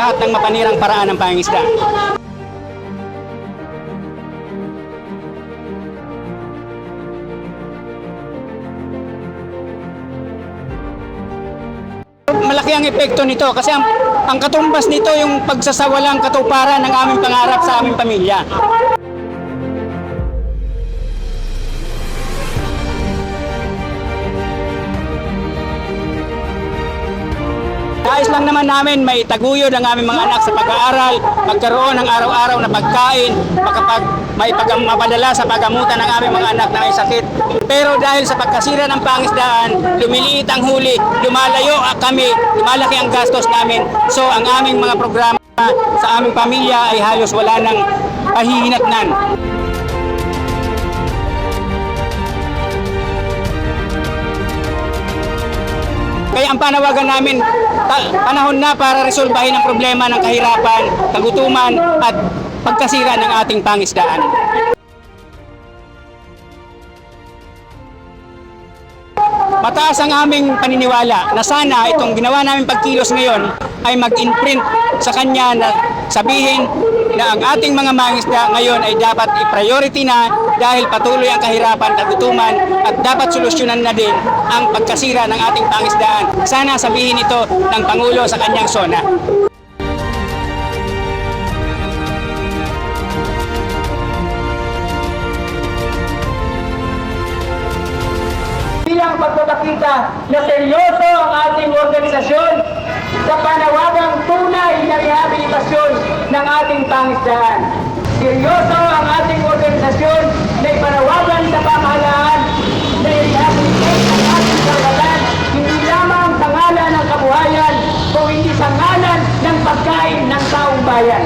lahat ng mapanirang paraan ng pangingisda. Malaki ang epekto nito kasi ang, ang katumbas nito yung pagsasawalang katuparan ng aming pangarap sa aming pamilya. Lang naman namin may taguyod ang aming mga anak sa pag-aaral, magkaroon ng araw-araw na pagkain, makapag, may pag mapadala sa pagamutan ng aming mga anak na may sakit. Pero dahil sa pagkasira ng pangisdaan, lumiliit ang huli, lumalayo kami, lumalaki ang gastos namin. So ang aming mga programa sa aming pamilya ay halos wala ng pahihinatnan. Ang panawagan namin, panahon na para resolbahin ang problema ng kahirapan, kagutuman at pagkasira ng ating pangisdaan. Mataas ang aming paniniwala na sana itong ginawa namin pagkilos ngayon ay mag-imprint sa kanya na sabihin na ang ating mga mangisda ngayon ay dapat i-priority na dahil patuloy ang kahirapan, kagutuman at dapat solusyonan na din ang pagkasira ng ating pangisdaan. Sana sabihin ito ng Pangulo sa kanyang sona. bilang pagpapakita na seryoso ang ating organisasyon sa panawagang tunay na rehabilitasyon ng ating pangisdaan. Seryoso ang ating organisasyon na ipanawagan sa pamahalaan na i-rehabilitate ang ating karagatan hindi lamang sa ngalan ng kabuhayan kung hindi sa ngalan ng pagkain ng taong bayan.